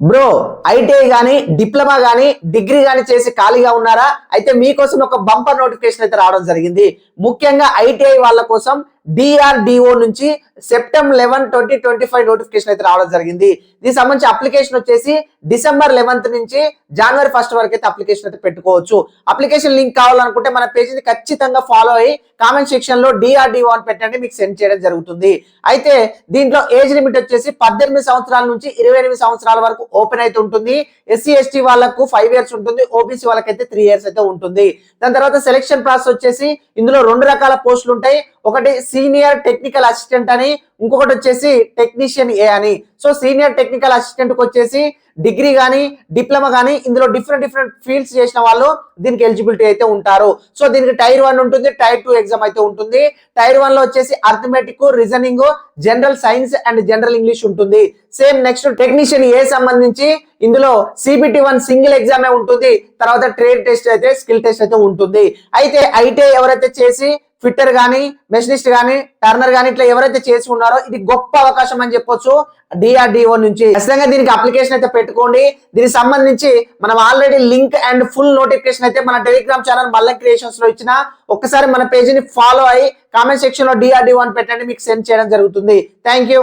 Bro ITI గానీ diploma గానీ degree గానీ చేసి ఖాళీగా ఉన్నారా? అయితే మీకోసం ఒక బంపర్ నోటిఫికేషన్ అయితే రావడం జరిగింది. ముఖ్యంగా ఐటీఐ వాళ్ళ కోసం డిఆర్డిఓ నుంచి September eleven twenty twenty five notification అయితే రావడం జరిగింది. దీనికి సంబంధించి అప్లికేషన్ వచ్చేసి డిసెంబర్ లెవెన్త్ నుంచి జనవరి ఫస్ట్ వరకు అయితే అప్లికేషన్ అయితే పెట్టుకోవచ్చు. అప్లికేషన్ లింక్ కావాలనుకుంటే మన పేజీని ఖచ్చితంగా ఫాలో అయ్యి కామెంట్ సెక్షన్లో డిఆర్డిఓ అని పెట్టండి మీకు సెండ్ చేయడం జరుగుతుంది. అయితే దీంట్లో ఏజ్ లిమిట్ వచ్చేసి పద్దెనిమిది సంవత్సరాల నుంచి ఇరవై ఎనిమిది సంవత్సరాల వరకు ఓపెన్ అయితే ఉంటుంది. ఎస్సీ ఎస్టీ వాళ్ళకు ఫైవ్ ఇయర్స్ ఉంటుంది. ఓబీసీ వాళ్ళకైతే త్రీ ఇయర్స్ అయితే ఉంటుంది. దాని తర్వాత సెలక్షన్ ప్రాసెస్ వచ్చేసి ఇందులో రెండు రకాల పోస్టులు ఉంటాయి. ఒకటి సీనియర్ టెక్నికల్ అసిస్టెంట్ అని ఇంకొకటి వచ్చేసి టెక్నీషియన్ ఏ అని. సో సీనియర్ టెక్నికల్ అసిస్టెంట్కి వచ్చేసి డిగ్రీ కానీ డిప్లొమా కానీ ఇందులో డిఫరెంట్ డిఫరెంట్ ఫీల్డ్స్ చేసిన వాళ్ళు దీనికి ఎలిజిబిలిటీ అయితే ఉంటారు. సో దీనికి టైర్ వన్ ఉంటుంది టైర్ టూ ఎగ్జామ్ అయితే ఉంటుంది. టైర్ వన్లో వచ్చేసి arithmetic reasoning general science and general English ఉంటుంది. సేమ్ నెక్స్ట్ టెక్నీషియన్ ఏ సంబంధించి ఇందులో సిబిటి వన్ సింగిల్ ఎగ్జామే ఉంటుంది. తర్వాత ట్రేడ్ టెస్ట్ అయితే స్కిల్ టెస్ట్ అయితే ఉంటుంది. అయితే ఐటీఐ ఎవరైతే చేసి ఫిట్టర్ కానీ మెషినిస్ట్ కానీ టర్నర్ కానీ ఇట్లా ఎవరైతే చేసి ఉన్నారో ఇది గొప్ప అవకాశం అని చెప్పొచ్చు. డిఆర్డిఓ నుంచి ఖచ్చితంగా దీనికి అప్లికేషన్ అయితే పెట్టుకోండి. దీనికి సంబంధించి మనం already link and full notification అయితే మన టెలిగ్రామ్ ఛానల్ మల్ల క్రియేషన్స్లో ఇచ్చిన ఒక్కసారి మన పేజీని ఫాలో అయ్యి కామెంట్ సెక్షన్లో డిఆర్డిఓ అని పెట్టండి మీకు సెండ్ చేయడం జరుగుతుంది. Thank you